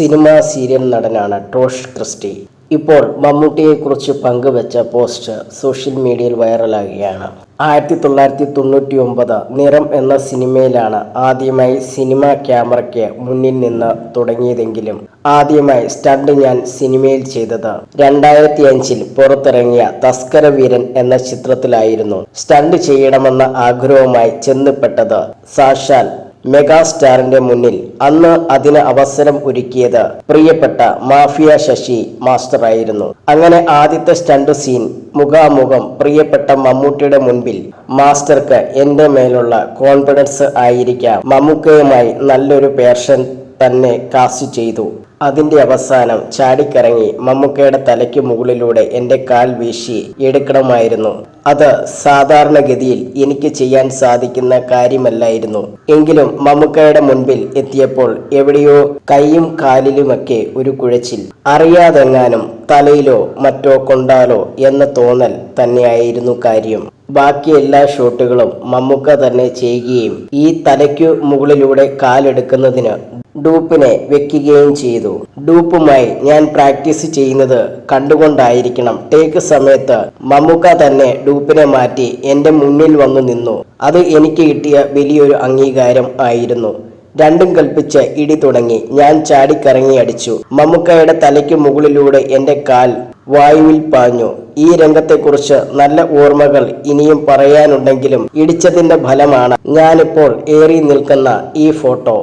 Cinema serial നടനാണ് ടോഷ് ക്രിസ്റ്റി. ഇപ്പോൾ മമ്മൂട്ടിയെക്കുറിച്ച് പങ്കുവച്ച പോസ്റ്റ് സോഷ്യൽ മീഡിയയിൽ വൈറലാകുകയാണ്. ആയിരത്തി തൊള്ളായിരത്തി തൊണ്ണൂറ്റി ഒമ്പത് നിറം എന്ന സിനിമയിലാണ് ആദ്യമായി സിനിമ ക്യാമറയ്ക്ക് മുന്നിൽ നിന്ന് തുടങ്ങിയതെങ്കിലും ആദ്യമായി സ്റ്റണ്ട് ഞാൻ സിനിമയിൽ ചെയ്തത്. രണ്ടായിരത്തി അഞ്ചിൽ പുറത്തിറങ്ങിയ തസ്കരവീരൻ എന്ന ചിത്രത്തിലായിരുന്നു സ്റ്റണ്ട് ചെയ്യണമെന്ന ആഗ്രഹവുമായി ചെന്നപ്പെട്ടത് സാക്ഷാൽ മെഗാസ്റ്റാറിന്റെ മുന്നിൽ അന്ന് അതിന് അവസരം ഒരുക്കിയത് പ്രിയപ്പെട്ട മാഫിയ ശശി മാസ്റ്റർ ആയിരുന്നു അങ്ങനെ ആദ്യത്തെ സ്റ്റണ്ട് സീൻ മുഖാമുഖം പ്രിയപ്പെട്ട മമ്മൂട്ടിയുടെ മുൻപിൽ മാസ്റ്റർക്ക് എന്റെ മേലുള്ള കോൺഫിഡൻസ് ആയിരിക്കാം. മമ്മൂക്കയുമായി നല്ലൊരു പേർഷൻ തന്നെ കാസ്റ്റ് ചെയ്തു. അതിന്റെ അവസാനം ചാടിക്കറങ്ങി മമ്മൂക്കയുടെ തലയ്ക്ക് മുകളിലൂടെ എന്റെ കാൽ വീശി എടുക്കണമായിരുന്നു. അത് സാധാരണഗതിയിൽ എനിക്ക് ചെയ്യാൻ സാധിക്കുന്ന കാര്യമല്ലായിരുന്നു. എങ്കിലും മമ്മൂക്കയുടെ മുൻപിൽ എത്തിയപ്പോൾ എവിടെയോ കൈയും കാലിലുമൊക്കെ ഒരു കുഴച്ചിൽ. അറിയാതെങ്ങാനും തലയിലോ മറ്റോ കൊണ്ടാലോ എന്ന തോന്നൽ തന്നെയായിരുന്നു കാര്യം. ബാക്കി എല്ലാ ഷോട്ടുകളും മമ്മൂക്ക തന്നെ ചെയ്യുകയും ഈ തലയ്ക്കു മുകളിലൂടെ കാലെടുക്കുന്നതിന് ഡൂപ്പിനെ വെക്കുകയും ചെയ്തു. ഡൂപ്പുമായി ഞാൻ പ്രാക്ടീസ് ചെയ്യുന്നത് കണ്ടുകൊണ്ടായിരിക്കണം. ടേക്ക് സമയത്ത് മമ്മൂക്ക തന്നെ ഡൂപ്പിനെ മാറ്റി എന്റെ മുന്നിൽ വന്നു നിന്നു. അത് എനിക്ക് കിട്ടിയ വലിയൊരു അംഗീകാരം ആയിരുന്നു. രണ്ടും കൽപ്പിച്ച് ഇടി തുടങ്ങി. ഞാൻ ചാടിക്കറങ്ങി അടിച്ചു. മമ്മൂക്കയുടെ തലയ്ക്ക് മുകളിലൂടെ എന്റെ കാൽ വായുവിൽ പാഞ്ഞു. ഈ രംഗത്തെക്കുറിച്ച് നല്ല ഓർമ്മകൾ ഇനിയും പറയാനുണ്ടെങ്കിലും ഇടിച്ചതിന്റെ ഫലമാണ്. ഞാനിപ്പോൾ ഏറി നിൽക്കുന്ന ഈ ഫോട്ടോ.